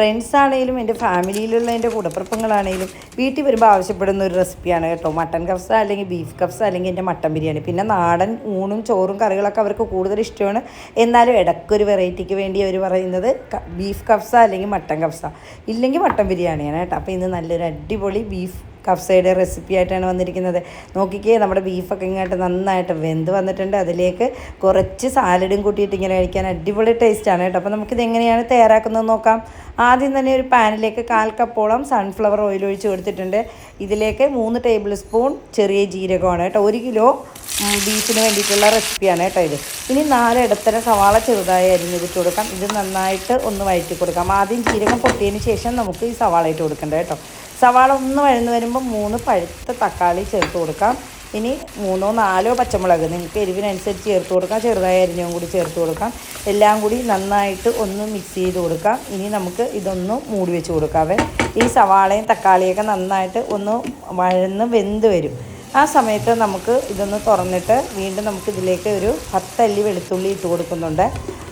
Friends ആണെങ്കിലും എന്റെ ഫാമിലിയിലുള്ള എന്റെ കൂടപ്പിറപ്പങ്ങളാണെങ്കിലും വീട്ടിൽ വരുമ്പോൾ ആവശ്യപ്പെടുന്ന ഒരു റെസിപ്പിയാണ് കേട്ടോ. മട്ടൻ കഫ്സ അല്ലെങ്കിൽ ബീഫ് കഫ്സ അല്ലെങ്കിൽ എന്റെ മട്ടൻ ബിരിയാണി. പിന്നെ നാടൻ ഊണും ചോറും കറികളൊക്കെ അവർക്ക് കൂടുതൽ ഇഷ്ടമാണ്. എന്നാലും ഇടയ്ക്കൊരു വെറൈറ്റിക്ക് വേണ്ടി അവർ പറയുന്നത് ബീഫ് കഫ്സ അല്ലെങ്കിൽ മട്ടൻ കഫ്സ ഇല്ലെങ്കിൽ മട്ടൻ ബിരിയാണിയാണ് കേട്ടോ. അപ്പോൾ ഇന്ന് നല്ലൊരു അടിപൊളി ബീഫ് കഫ്സയുടെ റെസിപ്പി ആയിട്ടാണ് വന്നിരിക്കുന്നത്. നോക്കിക്കേ നമ്മുടെ ബീഫൊക്കെ ഇങ്ങോട്ട് നന്നായിട്ട് വെന്ത് വന്നിട്ടുണ്ട്. അതിലേക്ക് കുറച്ച് സാലഡും കൂട്ടിയിട്ട് ഇങ്ങനെ കഴിക്കാൻ അടിപൊളി ടേസ്റ്റാണ് കേട്ടോ. അപ്പോൾ നമുക്കിത് എങ്ങനെയാണ് തയ്യാറാക്കുന്നത് നോക്കാം. ആദ്യം തന്നെ ഒരു പാനിലേക്ക് കാൽ കപ്പോളം സൺഫ്ലവർ ഓയിൽ ഒഴിച്ച് കൊടുത്തിട്ടുണ്ട്. ഇതിലേക്ക് മൂന്ന് ടേബിൾ സ്പൂൺ ചെറിയ ജീരകമാണ് കേട്ടോ. ഒരു കിലോ ബീഫിന് വേണ്ടിയിട്ടുള്ള റെസിപ്പിയാണ് കേട്ടോ ഇത്. ഇനി നാല് ഇടത്തര സവാള ചെറുതായി അരിഞ്ഞിട്ട് കൊടുക്കാം. ഇത് നന്നായിട്ട് ഒന്ന് വഴറ്റി കൊടുക്കാം. ആദ്യം ജീരകം പൊട്ടിയതിന് ശേഷം നമുക്ക് ഈ സവാള ഇട്ട് കൊടുക്കണ്ട കേട്ടോ. സവാള ഒന്ന് വഴന്ന് വരുമ്പോൾ മൂന്ന് പഴുത്ത തക്കാളി ചേർത്ത് കൊടുക്കാം. ഇനി മൂന്നോ നാലോ പച്ചമുളക് നിങ്ങൾക്ക് എരിവിനനുസരിച്ച് ചേർത്ത് കൊടുക്കാം. ചെറുതായ അരിഞ്ഞും കൂടി ചേർത്ത് കൊടുക്കാം. എല്ലാം കൂടി നന്നായിട്ട് ഒന്ന് മിക്സ് ചെയ്ത് കൊടുക്കാം. ഇനി നമുക്ക് ഇതൊന്ന് മൂടി വെച്ച് കൊടുക്കാവേ ഈ സവാളയും തക്കാളിയൊക്കെ നന്നായിട്ട് ഒന്ന് വഴന്ന് വെന്ത് വരും. ആ സമയത്ത് നമുക്ക് ഇതൊന്ന് തുറന്നിട്ട് വീണ്ടും നമുക്ക് ഇതിലേക്ക് ഒരു പത്തല്ലി വെളുത്തുള്ളി ഇട്ട് കൊടുക്കുന്നുണ്ട്.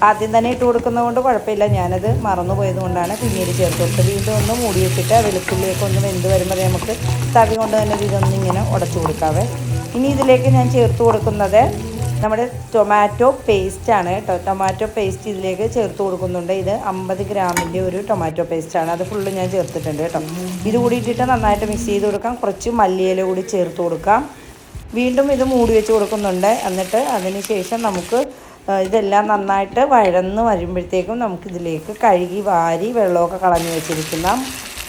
ആദ്യം തന്നെ ഇട്ട് കൊടുക്കുന്നത് കൊണ്ട് കുഴപ്പമില്ല. ഞാനത് മറന്നു പോയത് കൊണ്ടാണ് പിന്നീട് ചേർത്ത് കൊടുത്തത്. വീണ്ടും ഒന്ന് മൂടി വെച്ചിട്ട് ആ വെളുത്തുള്ളിയൊക്കെ ഒന്ന് വെന്ത് വരുമ്പോൾ നമുക്ക് തവി കൊണ്ട് തന്നെ ഇതൊന്നിങ്ങനെ ഉടച്ചു കൊടുക്കാവേ. ഇനി ഇതിലേക്ക് ഞാൻ ചേർത്ത് കൊടുക്കുന്നത് നമ്മുടെ ടൊമാറ്റോ പേസ്റ്റാണ് കേട്ടോ. ടൊമാറ്റോ പേസ്റ്റ് ഇതിലേക്ക് ചേർത്ത് കൊടുക്കുന്നുണ്ട്. ഇത് അമ്പത് ഗ്രാമിന്റെ ഒരു ടൊമാറ്റോ പേസ്റ്റാണ് അത് ഫുള്ള് ഞാൻ ചേർത്തിട്ടുണ്ട് കേട്ടോ. ഇത് കൂടി ഇട്ടിട്ട് നന്നായിട്ട് മിക്സ് ചെയ്ത് കൊടുക്കാം. കുറച്ച് മല്ലിയില കൂടി ചേർത്ത് കൊടുക്കാം. വീണ്ടും ഇത് മൂടി വെച്ച് കൊടുക്കുന്നുണ്ട്. എന്നിട്ട് അതിന് ശേഷം നമുക്ക് ഇതെല്ലാം നന്നായിട്ട് വഴന്ന് വരുമ്പോഴത്തേക്കും നമുക്കിതിലേക്ക് കഴുകി വാരി വെള്ളമൊക്കെ കളഞ്ഞു വെച്ചിരിക്കുന്ന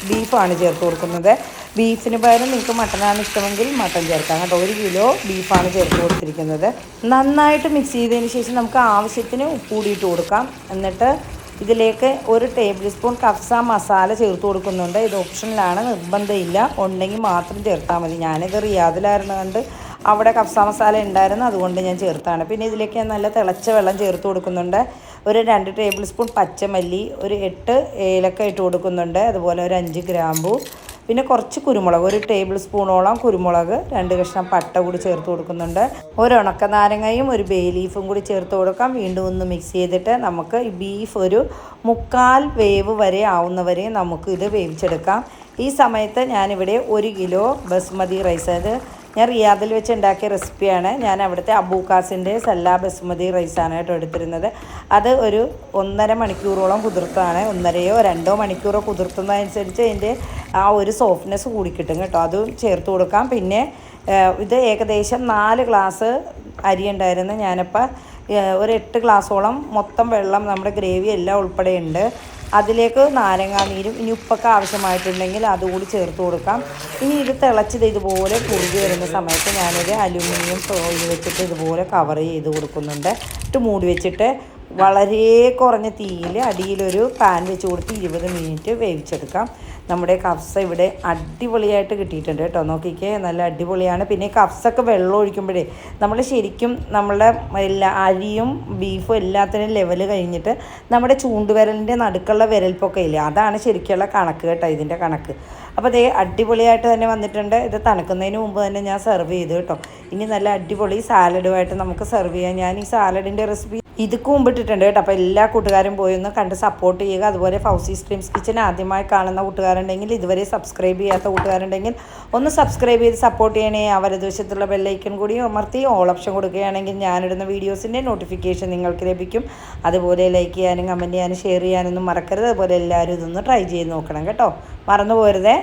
ബീഫാണ് ചേർത്ത് കൊടുക്കുന്നത്. ബീഫിന് പകരം നിങ്ങൾക്ക് മട്ടനാണ് ഇഷ്ടമെങ്കിൽ മട്ടൻ ചേർക്കാം കേട്ടോ. ഒരു കിലോ ബീഫാണ് ചേർത്ത് കൊടുത്തിരിക്കുന്നത്. നന്നായിട്ട് മിക്സ് ചെയ്തതിന് ശേഷം നമുക്ക് ആവശ്യത്തിന് ഉപ്പൂടിയിട്ട് കൊടുക്കാം. എന്നിട്ട് ഇതിലേക്ക് ഒരു ടേബിൾ സ്പൂൺ കഫ്സ മസാല ചേർത്ത് കൊടുക്കുന്നുണ്ട്. ഇത് ഓപ്ഷനിലാണ് നിർബന്ധമില്ല. ഉണ്ടെങ്കിൽ മാത്രം ചേർത്താൽ മതി. ഞാനിത് റിയാദിലായിരുന്നു കണ്ട് അവിടെ കഫ്സ മസാല ഉണ്ടായിരുന്നു അതുകൊണ്ട് ഞാൻ ചേർത്താണ്. പിന്നെ ഇതിലേക്ക് ഞാൻ നല്ല തിളച്ച വെള്ളം ചേർത്ത് കൊടുക്കുന്നുണ്ട്. ഒരു രണ്ട് ടേബിൾ സ്പൂൺ പച്ചമല്ലി ഒരു എട്ട് ഏലക്ക ഇട്ട് കൊടുക്കുന്നുണ്ട്. അതുപോലെ ഒരു അഞ്ച് ഗ്രാമ്പു പിന്നെ കുറച്ച് കുരുമുളക് ഒരു ടേബിൾ സ്പൂണോളം കുരുമുളക് രണ്ട് കഷ്ണം പട്ട കൂടി ചേർത്ത് കൊടുക്കുന്നുണ്ട്. ഒരു ഉണക്ക നാരങ്ങയും ഒരു ബേ ലീഫും കൂടി ചേർത്ത് കൊടുക്കാം. വീണ്ടും ഒന്ന് മിക്സ് ചെയ്തിട്ട് നമുക്ക് ഈ ബീഫ് ഒരു മുക്കാൽ വേവ് വരെ ആവുന്നവരെ നമുക്ക് ഇത് വേവിച്ചെടുക്കാം. ഈ സമയത്ത് ഞാനിവിടെ ഒരു കിലോ ബസ്മതി റൈസ് അത് ഞാൻ റിയാദിൽ വെച്ച് ഉണ്ടാക്കിയ റെസിപ്പിയാണ്. ഞാൻ അവിടുത്തെ അബൂക്കാസിന്റെ സല്ല ബസ്മതി റൈസാണ് കേട്ടോ എടുത്തിരുന്നത്. അത് ഒരു ഒന്നര മണിക്കൂറോളം കുതിർത്താണ്. ഒന്നരയോ രണ്ടോ മണിക്കൂറോ കുതിർത്തുന്നതനുസരിച്ച് അതിന്റെ ആ ഒരു സോഫ്റ്റ്നെസ് കൂടി കിട്ടും. കേട്ടോ അതും ചേർത്ത് കൊടുക്കാം. പിന്നെ ഇത് ഏകദേശം നാല് ഗ്ലാസ് അരി ഉണ്ടായിരുന്നു. ഞാനിപ്പോൾ ഒരു എട്ട് ഗ്ലാസ്സോളം മൊത്തം വെള്ളം നമ്മുടെ ഗ്രേവി എല്ലാം ഉൾപ്പെടെ ഉണ്ട് നാരങ്ങാ നീരും ഇനി ഉപ്പൊക്കെ ആവശ്യമായിട്ടുണ്ടെങ്കിൽ അതുകൂടി ചേർത്ത് കൊടുക്കാം. ഇനി ഇത് തിളച്ചത് ഇതുപോലെ കുറുകി വരുന്ന സമയത്ത് ഞാനൊരു അലുമിനിയം ഫോയിൽ വെച്ചിട്ട് ഇതുപോലെ കവർ ചെയ്ത് കൊടുക്കുന്നുണ്ട്. ഇട്ട് മൂടി വെച്ചിട്ട് വളരെ കുറഞ്ഞ തീയിൽ അടിയിലൊരു പാൻ വെച്ച് കൊടുത്ത് ഇരുപത് മിനിറ്റ് വേവിച്ചെടുക്കാം. നമ്മുടെ കഫ്സ ഇവിടെ അടിപൊളിയായിട്ട് കിട്ടിയിട്ടുണ്ട് കേട്ടോ. നോക്കിക്കേ നല്ല അടിപൊളിയാണ്. പിന്നെ കഫ്സൊക്കെ വെള്ളം ഒഴിക്കുമ്പോഴേ നമ്മൾ ശരിക്കും നമ്മളുടെ എല്ലാ അരിയും ബീഫും എല്ലാത്തിനും ലെവൽ കഴിഞ്ഞിട്ട് നമ്മുടെ ചൂണ്ടുവിരലിന്റെ നടുക്കുള്ള വിരൽപ്പൊക്കെ ഇല്ലേ അതാണ് ശരിക്കുള്ള കണക്ക് കേട്ടോ ഇതിന്റെ കണക്ക്. അപ്പോൾ അതേ അടിപൊളിയായിട്ട് തന്നെ വന്നിട്ടുണ്ട്. ഇത് തണുക്കുന്നതിന് മുമ്പ് തന്നെ ഞാൻ സെർവ് ചെയ്തു കേട്ടോ. ഇനി നല്ല അടിപൊളി സാലഡുമായിട്ട് നമുക്ക് സെർവ് ചെയ്യാം. ഞാൻ ഈ സാലഡിന്റെ റെസിപ്പി ഇതുക്ക് മുമ്പ് ഇട്ടിട്ടുണ്ട് കേട്ടോ. അപ്പോൾ എല്ലാ കൂട്ടുകാരും പോയി ഒന്ന് കണ്ട് സപ്പോർട്ട് ചെയ്യുക. അതുപോലെ ഫൗസി സ്ട്രീംസ് കിച്ചൻ ആദ്യമായി കാണുന്ന കൂട്ടുകാരുണ്ടെങ്കിൽ ഇതുവരെ സബ്സ്ക്രൈബ് ചെയ്യാത്ത കൂട്ടുകാരുണ്ടെങ്കിൽ ഒന്ന് സബ്സ്ക്രൈബ് ചെയ്ത് സപ്പോർട്ട് ചെയ്യണേ. ആ വലതുവശത്തുള്ള ബെല്ലൈക്കൺ കൂടി അമർത്തി ഓൾ ഓപ്ഷൻ കൊടുക്കുകയാണെങ്കിൽ ഞാനിടുന്ന വീഡിയോസിന്റെ നോട്ടിഫിക്കേഷൻ നിങ്ങൾക്ക് ലഭിക്കും. അതുപോലെ ലൈക്ക് ചെയ്യാനും കമന്റ് ചെയ്യാനും ഷെയർ ചെയ്യാനൊന്നും മറക്കരുത്. അതുപോലെ എല്ലാവരും ഇതൊന്ന് ട്രൈ ചെയ്ത് നോക്കണം കേട്ടോ. മറന്നു പോരുതേ